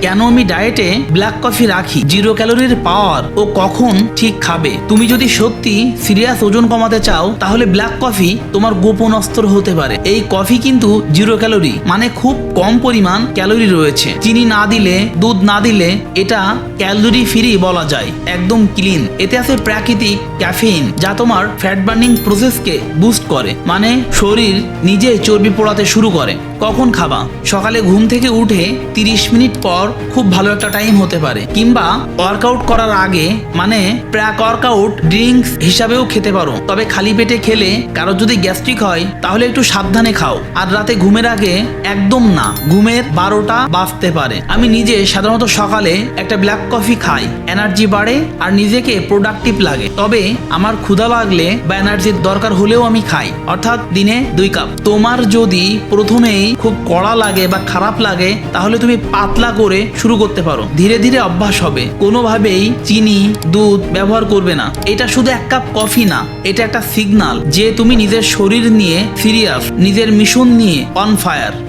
কেন আমি ডায়েটে ব্ল্যাক কফি রাখি? জিরো ক্যালোরির পাওয়ার ও কখন ঠিক খাবে? তুমি যদি সত্যি সিরিয়াস ওজন কমাতে চাও, তাহলে ব্ল্যাক কফি তোমার গোপন অস্ত্র হতে পারে। এই কফি কিন্তু জিরো ক্যালোরি মানে খুব কম পরিমাণ ক্যালোরি রয়েছে। চিনি না দিলে, দুধ না দিলে এটা ক্যালোরি ফ্রি বলা যায়, একদম ক্লিন এতে আছে প্রাকৃতিক ক্যাফেইন যা তোমার ফ্যাট বার্নিং প্রসেসকে বুস্ট করে। মানে শরীর নিজে চর্বি পোড়াতে শুরু করে। কখন খাবা? সকালে ঘুম থেকে উঠে 30 মিনিট পর খুব ভালো একটা টাইম হতে পারে। কিংবা ওয়ার্কআউট করার আগে মানে প্র্যাক ওয়ার্কআউট ড্রিঙ্কস হিসাবেও খেতে পারো। তবে খালি পেটে খেলে কারও যদি গ্যাস্ট্রিক হয়, তাহলে একটু সাবধানে খাও। আর রাতে ঘুমের আগে একদম না, ঘুমের বারোটা বাজতে পারে। আমি নিজে সাধারণত সকালে একটা ব্ল্যাক কফি খাই। এনার্জি বাড়ে আর নিজেকে প্রোডাক্টিভ লাগে। তবে আমার ক্ষুধা লাগলে বা এনার্জির দরকার হলেও আমি খাই। অর্থাৎ দিনে দুই কাপ তোমার যদি প্রথমেই খুব কড়া লাগে বা খারাপ লাগে, তাহলে তুমি পাতলা করে শুরু করতে পারো। ধীরে ধীরে অভ্যাস হবে। কোনোভাবেই চিনি, দুধ ব্যবহার করবে না। এটা শুধু এক কাপ কফি না, এটা একটা সিগনাল যে তুমি নিজের শরীর নিয়ে সিরিয়াস নিজের মিশন নিয়ে অন ফায়ার